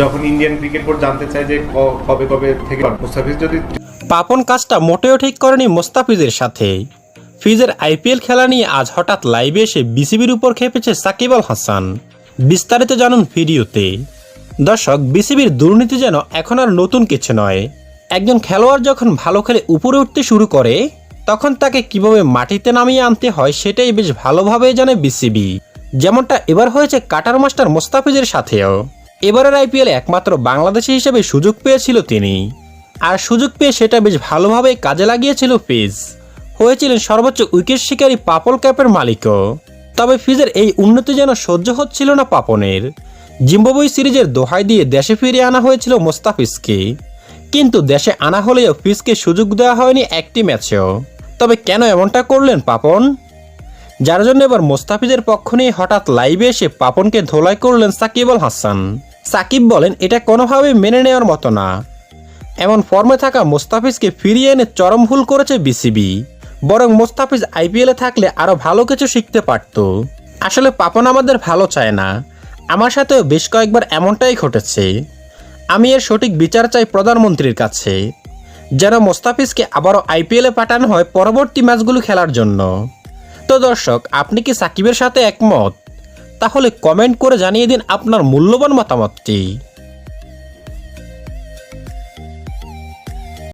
যখন Indian cricket board জানতে চায় যে কবে কবে থেকে মুস্তাফিজ যদি পাপন কাজটা মোটেও ঠিক করেনি মোস্তাফিজের সাথে। ফিজের আইপিএল খেলা নিয়ে আজ হঠাৎ লাইভে এসে বিসিবির উপর খেপেছে সাকিব আল হাসান। বিস্তারিত জানুন ভিডিওতে। দর্শক, বিসিবির দুর্নীতি যেন এখন আর নতুন কিছু নয়। একজন খেলোয়াড় যখন ভালো খেলে উপরে উঠতে শুরু করে, তখন তাকে কীভাবে মাটিতে নামিয়ে আনতে হয় সেটাই বেশ ভালোভাবে জানে বিসিবি। যেমনটা এবার হয়েছে কাটার মাস্টার মোস্তাফিজের সাথেও। এবারের আইপিএলে একমাত্র বাংলাদেশি হিসেবে সুযোগ পেয়েছিল তিনি। আর সুযোগ পেয়ে সেটা বেশ ভালোভাবে কাজে লাগিয়েছিল ফিজ। হয়েছিলেন সর্বোচ্চ উইকেট শিকারী পাপল ক্যাপের মালিকও। তবে ফিজের এই উন্নতি যেন সহ্য হচ্ছিল না পাপনের। জিম্বাবুই সিরিজের দোহাই দিয়ে দেশে ফিরে আনা হয়েছিল মোস্তাফিজকে। কিন্তু দেশে আনা হলেও ফিজকে সুযোগ দেওয়া হয়নি একটি ম্যাচেও। তবে কেন এমনটা করলেন পাপন? যার জন্য এবার মোস্তাফিজের পক্ষ নিয়ে হঠাৎ লাইভে এসে পাপনকে ধোলাই করলেন সাকিব আল হাসান। সাকিব বলেন, এটা কোনোভাবেই মেনে নেওয়ার মতো না। এমন ফর্মে থাকা মোস্তাফিজকে ফিরিয়ে এনে চরম ভুল করেছে বিসিবি। বরং মোস্তাফিজ আইপিএলে থাকলে আরও ভালো কিছু শিখতে পারত। আসলে পাপন আমাদের ভালো চায় না। আমার সাথেও বেশ কয়েকবার এমনটাই ঘটেছে। আমি এর সঠিক বিচার চাই প্রধানমন্ত্রীর কাছে। যেন মোস্তাফিজকে আবারও আইপিএলে পাঠানো হয় পরবর্তী ম্যাচগুলো খেলার জন্য। তো দর্শক, আপনি কি সাকিবের সাথে একমত? তাহলে কমেন্ট করে জানিয়ে দিন আপনার মূল্যবান মতামতটি।